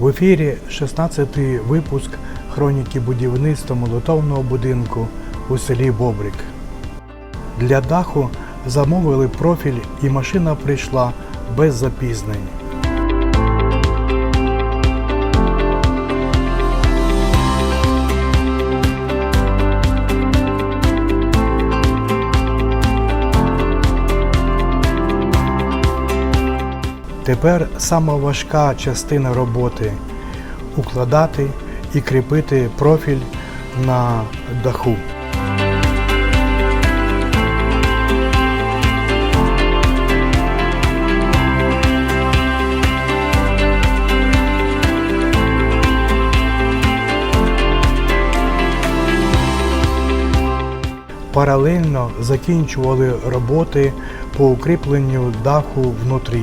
В ефірі 16-й випуск хроніки будівництва молотовного будинку у селі Бобрик. Для даху замовили профіль і машина прийшла без запізнень. Тепер сама важка частина роботи укладати і кріпити профіль на даху. Паралельно закінчували роботи по укріпленню даху внутрі.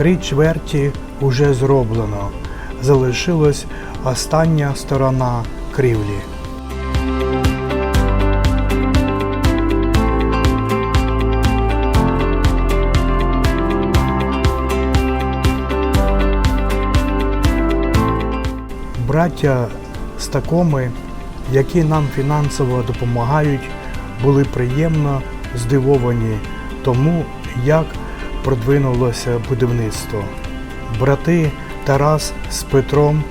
Три чверті уже зроблено. Залишилась остання сторона крівлі. Браття Стакоми, які нам фінансово допомагають, були приємно здивовані тому, як продвинулося будівництво. Брати Тарас з Петром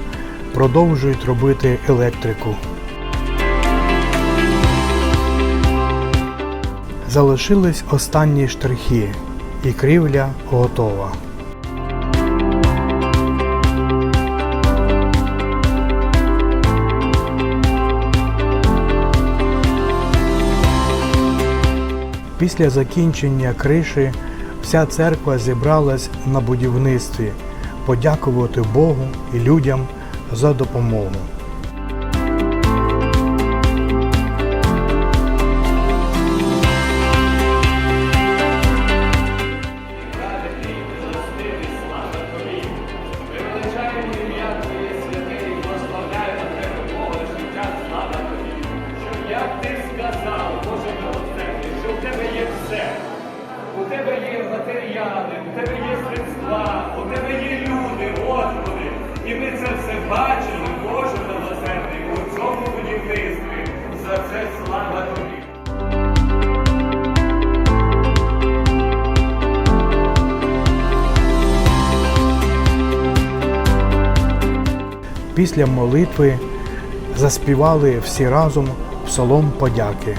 продовжують робити електрику. Залишились останні штрихи, і крівля готова. Після закінчення криші вся церква зібралась на будівництві подякувати Богу і людям за допомогу. І ми це все бачили, Боже милосердний, у цьому будівництві. За це слава Тобі. Після молитви заспівали всі разом псалом подяки.